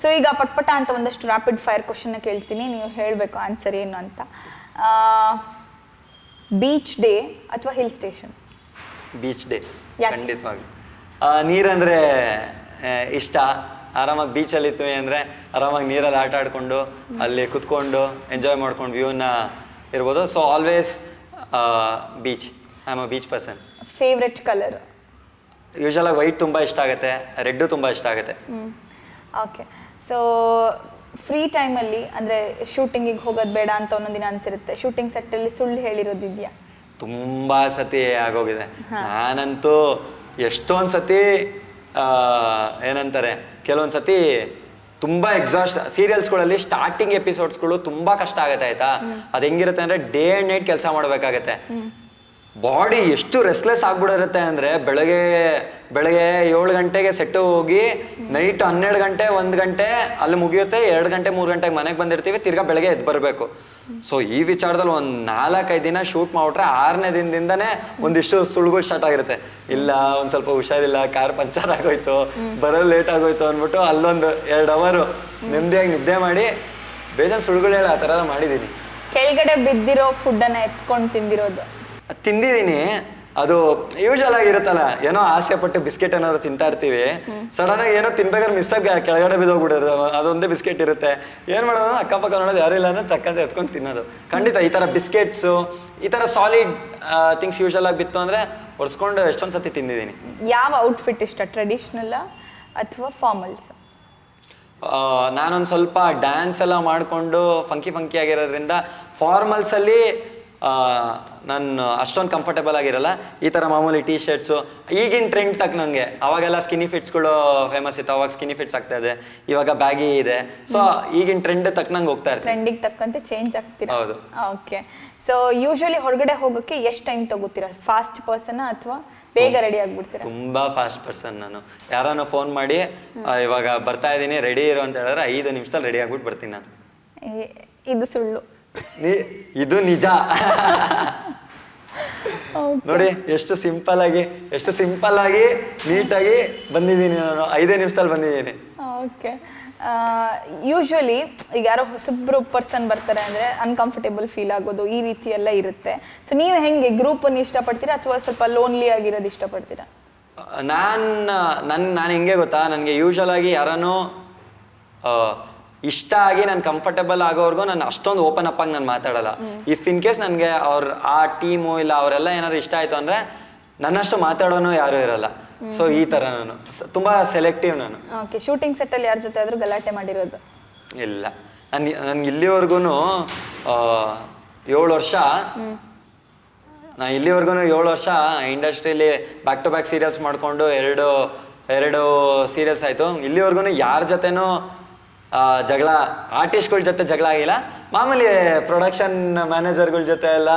So ಈಗ ಪಟ್ಪಟ ಅಂತ ಒಂದಷ್ಟು ರ್ಯಾಪಿಡ್ ಫೈರ್ ಕ್ವಶನ್ನ ಕೇಳ್ತೀನಿ. ನೀವು ಹೇಳಬೇಕು ಆನ್ಸರ್ ಏನು ಅಂತ. ಬೀಚ್ ಡೇ ಅಥವಾ ಹಿಲ್ ಸ್ಟೇಷನ್ ಬೀಚ್ ಡೇ ಯಾಕೆ? ಖಂಡಿತವಾಗಿ ನೀರಂದರೆ ಇಷ್ಟ. ಆರಾಮಾಗಿ ಬೀಚಲ್ಲಿ ಇತ್ತು ಅಂದರೆ ಆರಾಮಾಗಿ ನೀರಲ್ಲಿ ಆಟ ಆಡಿಕೊಂಡು ಅಲ್ಲಿ ಕುತ್ಕೊಂಡು ಎಂಜಾಯ್ ಮಾಡ್ಕೊಂಡು ವ್ಯೂನ ಇರ್ಬೋದು. So always beach I am a beach person favourite colour ಯೂಶಲಾಗಿ white ತುಂಬ ಇಷ್ಟ ಆಗುತ್ತೆ ರೆಡ್ಡು ತುಂಬ ಇಷ್ಟ ಆಗುತ್ತೆ. ಓಕೆ ಸೊ ಫ್ರೀ ಟೈಮಲ್ಲಿ ಅಂದರೆ ಶೂಟಿಂಗಿಗೆ ಹೋಗೋದು ಬೇಡ ಅಂತ ಒಂದೊಂದು ದಿನ ಅನ್ಸಿರುತ್ತೆ. ಶೂಟಿಂಗ್ ಸೆಟ್ಟಲ್ಲಿ ಸುಳ್ಳು ಹೇಳಿರೋದಿದೆಯಾ ತುಂಬ ಸತಿ ಆಗೋಗಿದೆ. ನಾನಂತೂ ಎಷ್ಟೊಂದು ಸತಿ ಆ, ಏನಂತಾರೆ ಕೆಲವೊಂದು ಸತಿ ತುಂಬ ಎಕ್ಸಾಸ್ಟ್ ಸೀರಿಯಲ್ಸ್ಗಳಲ್ಲಿ ಸ್ಟಾರ್ಟಿಂಗ್ ಎಪಿಸೋಡ್ಸ್ಗಳು ತುಂಬ ಕಷ್ಟ ಆಗುತ್ತೆ ಆಯ್ತಾ? ಅದು ಹೆಂಗಿರುತ್ತೆ ಅಂದರೆ ಡೇ ಆ್ಯಂಡ್ ನೈಟ್ ಕೆಲಸ ಮಾಡಬೇಕಾಗತ್ತೆ. ಬಾಡಿ ಎಷ್ಟು ರೆಸ್ಲೆಸ್ ಆಗ್ಬಿಡಿರುತ್ತೆ ಅಂದರೆ ಬೆಳಗ್ಗೆ ಬೆಳಗ್ಗೆ ಏಳು ಗಂಟೆಗೆ ಸೆಟ್ಟು ಹೋಗಿ ನೈಟ್ ಹನ್ನೆರಡು ಗಂಟೆ, ಒಂದು ಗಂಟೆ, ಅಲ್ಲಿ ಮುಗಿಯುತ್ತೆ, ಎರಡು ಗಂಟೆ, ಮೂರು ಗಂಟೆಗೆ ಮನೆಗೆ ಬಂದಿರ್ತೀವಿ, ತಿರ್ಗಾ ಬೆಳಗ್ಗೆ ಎದ್ದು ಬರಬೇಕು. ಸೊ ಈ ವಿಚಾರದಲ್ಲಿ ಒಂದು ನಾಲ್ಕೈದು ದಿನ ಶೂಟ್ ಮಾಡ್ಬಿಟ್ರೆ ಆರನೇ ದಿನದಿಂದನೇ ಒಂದಿಷ್ಟು ಸುಳ್ಗಳು ಸ್ಟಾರ್ಟ್ ಆಗಿರುತ್ತೆ. ಇಲ್ಲ, ಒಂದು ಸ್ವಲ್ಪ ಹುಷಾರಿಲ್ಲ, ಕಾರ್ ಪಂಚರ್ ಆಗೋಯ್ತು, ಬರೋದು ಲೇಟ್ ಆಗೋಯ್ತು ಅಂದ್ಬಿಟ್ಟು ಅಲ್ಲೊಂದು ಎರಡು ಅವರು ನೆಮ್ಮದಿಯಾಗಿ ನಿದ್ದೆ ಮಾಡಿ ಬೇಜಾನ್ ಸುಳ್ಗಳು ಹೇಳ ಆ ಥರ ಮಾಡಿದ್ದೀನಿ. ಕೆಳಗಡೆ ಬಿದ್ದಿರೋ ಫುಡ್ಡನ್ನು ಎತ್ಕೊಂಡು ತಿಂದಿರೋದು. ತಿಂದಿದ್ದೀನಿ. ಅದು ಯೂಶಲ್ ಆಗಿರುತ್ತಲ್ಲ ಏನೋ ಆಸೆ ಪಟ್ಟು ಬಿಸ್ಕೆಟ್ ಏನಾದ್ರು ತಿಂತಾ ಇರ್ತೀವಿ. ಸಡನ್ ಆಗಿ ಏನೋ ತಿನ್ಬೇಕಾದ್ರೆ ಮಿಸ್ ಆಗ ಕೆಳಗಡೆ ಬಿದ್ದೋಗ್ಬಿಡೋದು ಅದೊಂದೇ ಬಿಸ್ಕೆಟ್ ಇರುತ್ತೆ. ಏನ್ ಮಾಡೋದು? ಅಕ್ಕಪಕ್ಕ ನೋಡೋದು ಯಾರಿಲ್ಲ ಅಂದ್ರೆ ತಕ್ಕಂತೆ ಎತ್ಕೊಂಡು ತಿನ್ನೋದು. ಖಂಡಿತ ಈ ತರ ಬಿಸ್ಕೆಟ್ಸು ಈ ತರ ಸಾಲಿಡ್ ಥಿಂಗ್ಸ್ ಯೂಶಲ್ ಆಗಿ ಬಿತ್ತು ಅಂದ್ರೆ ಹೊಡ್ಸ್ಕೊಂಡು ಎಷ್ಟೊಂದು ಸತಿ ತಿಂದಿದ್ದೀನಿ. ಯಾವ ಔಟ್ಫಿಟ್ ಇಷ್ಟ? ಟ್ರೆಡಿಷ್ನಲ್ಲ ಅಥವಾ ಫಾರ್ಮಲ್ಸ್ ನಾನೊಂದು ಸ್ವಲ್ಪ ಡ್ಯಾನ್ಸ್ ಎಲ್ಲ ಮಾಡಿಕೊಂಡು ಫಂಕಿ ಫಂಕಿ ಆಗಿರೋದ್ರಿಂದ ಫಾರ್ಮಲ್ಸಲ್ಲಿ ನಾನು ಅಷ್ಟೊಂದು ಕಂಫರ್ಟೇಬಲ್ ಆಗಿರಲ್ಲ. ಈ ಥರ ಮಾಮೂಲಿ ಟೀ ಶರ್ಟ್ಸು ಈಗಿನ ಟ್ರೆಂಡ್ ತಕ್ಕನಂಗೆ ಅವಾಗೆಲ್ಲ ಸ್ಕಿನಿ ಫಿಟ್ಸ್ಗಳು ಫೇಮಸ್ ಇತ್ತು ಅವಾಗ ಸ್ಕಿನಿ ಫಿಟ್ಸ್ ಆಗ್ತಾ ಇದೆ. ಇವಾಗ ಬ್ಯಾಗಿ ಇದೆ. ಸೊ ಈಗಿನ ಟ್ರೆಂಡ್ ತಕ್ಕನಂಗೆ ಹೋಗ್ತಾ ಇರ್ತೀನಿ ಟ್ರೆಂಡಿಗೆ ತಕ್ಕಂತೆ ಚೇಂಜ್ ಆಗ್ತೀರಾ? ಹೌದು. ಓಕೆ ಸೊ ಯೂಶಲಿ ಹೊರಗಡೆ ಹೋಗೋಕ್ಕೆ ಎಷ್ಟು ಟೈಮ್ ತಗೋತೀರಾ? ಫಾಸ್ಟ್ ಪರ್ಸನ್ ಅಥವಾ ಬೇಗ ರೆಡಿ ಆಗ್ಬಿಡ್ತೀರಾ? ತುಂಬಾ ಫಾಸ್ಟ್ ಪರ್ಸನ್ ನಾನು. ಯಾರನ್ನೋ ಫೋನ್ ಮಾಡಿ ಇವಾಗ ಬರ್ತಾ ಇದ್ದೀನಿ ರೆಡಿ ಇರು ಅಂತ ಹೇಳಿದ್ರೆ ಐದು ನಿಮಿಷದಲ್ಲಿ ರೆಡಿ ಆಗ್ಬಿಟ್ಟು ಬರ್ತೀನಿ ನಾನು. ಇದು ಸುಳ್ಳು. ನೀ ಇದು ನಿಜ. ನೋಡಿ ಎಷ್ಟು ಸಿಂಪಲ್ ಆಗಿ ಎಷ್ಟು ಸಿಂಪಲ್ ಆಗಿ ನೀಟಾಗಿ ಬಂದಿದ್ದೀನಿ ನಾನು. ಐದೇ ನಿಮಿಷದಲ್ಲಿ ಬಂದಿದ್ದೀನಿ. ಓಕೆ ಯೂಶ್ವಲಿ ಈಗ ಯಾರೋ ಹೊಸಬ್ರು ಪರ್ಸನ್ ಬರ್ತಾರೆ ಅಂದರೆ ಅನ್ಕಂಫರ್ಟೇಬಲ್ ಫೀಲ್ ಆಗೋದು ಈ ರೀತಿ ಎಲ್ಲ ಇರುತ್ತೆ. ಸೊ ನೀವು ಹೆಂಗೆ ಗ್ರೂಪನ್ನು ಇಷ್ಟಪಡ್ತೀರಾ ಅಥವಾ ಸ್ವಲ್ಪ ಲೋನ್ಲಿ ಆಗಿರೋದು ಇಷ್ಟಪಡ್ತೀರಾ? ನಾನು ನನ್ನ ನಾನು ಹೆಂಗೆ ಗೊತ್ತಾ? ನನಗೆ ಯೂಶಲ್ ಆಗಿ ಯಾರನ್ನೂ ಇಷ್ಟ ಆಗಿ ನಾನು ಕಂಫರ್ಟಬಲ್ ಆಗೋವರೆಗೂ ನಾನು ಅಷ್ಟೊಂದು ಓಪನ್ ಅಪ್ ಆಗಿ ನಾನು ಮಾತಾಡಲ್ಲ. ಇಫ್ ಇನ್ ಕೇಸ್ ನನಗೆ ಅವ್ರ ಆ ಟೀಮು ಇಲ್ಲ ಅವರೆಲ್ಲ ಏನಾದ್ರು ಇಷ್ಟ ಆಯ್ತು ಅಂದ್ರೆ ನನ್ನಷ್ಟು ಮಾತಾಡೋನು ಯಾರು ಇರಲ್ಲ. ಸೊ ಈ ಥರ ನಾನು. ತುಂಬಾ ಸೆಲೆಕ್ಟಿವ್ ನಾನು. ಓಕೆ ಶೂಟಿಂಗ್ ಸೆಟ್ಟಲ್ಲಿ ಯಾರ ಜೊತೆ ಆದರೂ ಗಲಾಟೆ ಮಾಡಿರೋದು? ಇಲ್ಲ. ನಾನು ನನ್ಗೆ ಇಲ್ಲಿವರೆಗೂ ಏಳು ವರ್ಷ. ನಾ ಇಲ್ಲಿವರೆಗೂ ಏಳು ವರ್ಷ ಇಂಡಸ್ಟ್ರಿಲಿ ಬ್ಯಾಕ್ ಟು ಬ್ಯಾಕ್ ಸೀರಿಯಲ್ಸ್ ಮಾಡಿಕೊಂಡು ಎರಡು ಎರಡು ಸೀರಿಯಲ್ಸ್ ಆಯಿತು. ಇಲ್ಲಿವರೆಗೂ ಯಾರ ಜೊತೆನೂ ಜಗಳ ಆರ್ಟಿಸ್ಟ್ಗಳ ಜೊತೆ ಜಗಳ ಆಗಿಲ್ಲ. ಮಾಮೂಲಿ ಪ್ರೊಡಕ್ಷನ್ ಮ್ಯಾನೇಜರ್ಗಳ ಜೊತೆ ಎಲ್ಲ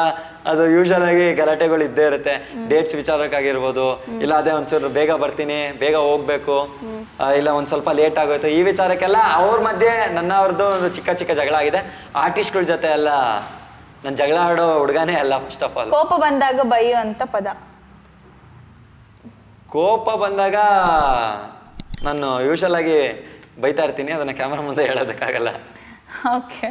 ಅದು ಯೂಶಲ್ ಆಗಿ ಗಲಾಟೆಗಳು ಇದ್ದೇ ಇರುತ್ತೆ. ಡೇಟ್ಸ್ ವಿಚಾರಕ್ಕಾಗಿರ್ಬೋದು. ಇಲ್ಲ ಅದೇ ಒಂಚೂರು ಬೇಗ ಬರ್ತೀನಿ ಬೇಗ ಹೋಗ್ಬೇಕು. ಇಲ್ಲ ಒಂದು ಸ್ವಲ್ಪ ಲೇಟ್ ಆಗೋಯ್ತು. ಈ ವಿಚಾರಕ್ಕೆಲ್ಲ ಅವ್ರ ಮಧ್ಯೆ ನನ್ನ ಅವ್ರದ್ದು ಒಂದು ಚಿಕ್ಕ ಚಿಕ್ಕ ಜಗಳ ಆಗಿದೆ. ಆರ್ಟಿಸ್ಟ್ಗಳ ಜೊತೆ ಎಲ್ಲ ನನ್ನ ಜಗಳ ಆಡೋ ಹುಡುಗನೇ ಅಲ್ಲ ಫಸ್ಟ್ ಆಫ್ ಆಲ್ ಕೋಪ ಬಂದಾಗ ಬೈಯೋ ಅಂತ ಪದ. ಕೋಪ ಬಂದಾಗ ನಾನು ಯೂಶಲ್ ಆಗಿ ಬೈತಾ ಇರ್ತೀನಿ ಅದನ್ನ ಕ್ಯಾಮ್ರಾ ಮುಂದೆ ಹೇಳೋದಕ್ಕಾಗಲ್ಲ. ಓಕೆ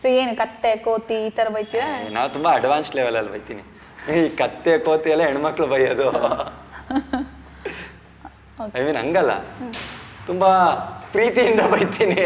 ಸೊ ಏನು ಕತ್ತೆ ಕೋತಿ ಈ ಥರ ಬೈತೀರಾ? ನಾವು ತುಂಬಾ ಅಡ್ವಾನ್ಸ್ ಲೆವೆಲಲ್ಲಿ ಬೈತೀನಿ. ಈ ಕತ್ತೆ ಕೋತಿ ಎಲ್ಲ ಹೆಣ್ಮಕ್ಳು ಬೈಯೋದು. ಐ ಮೀನ್ ಹಂಗಲ್ಲ. ತುಂಬಾ ಪ್ರೀತಿಯಿಂದ ಬೈತೀನಿ.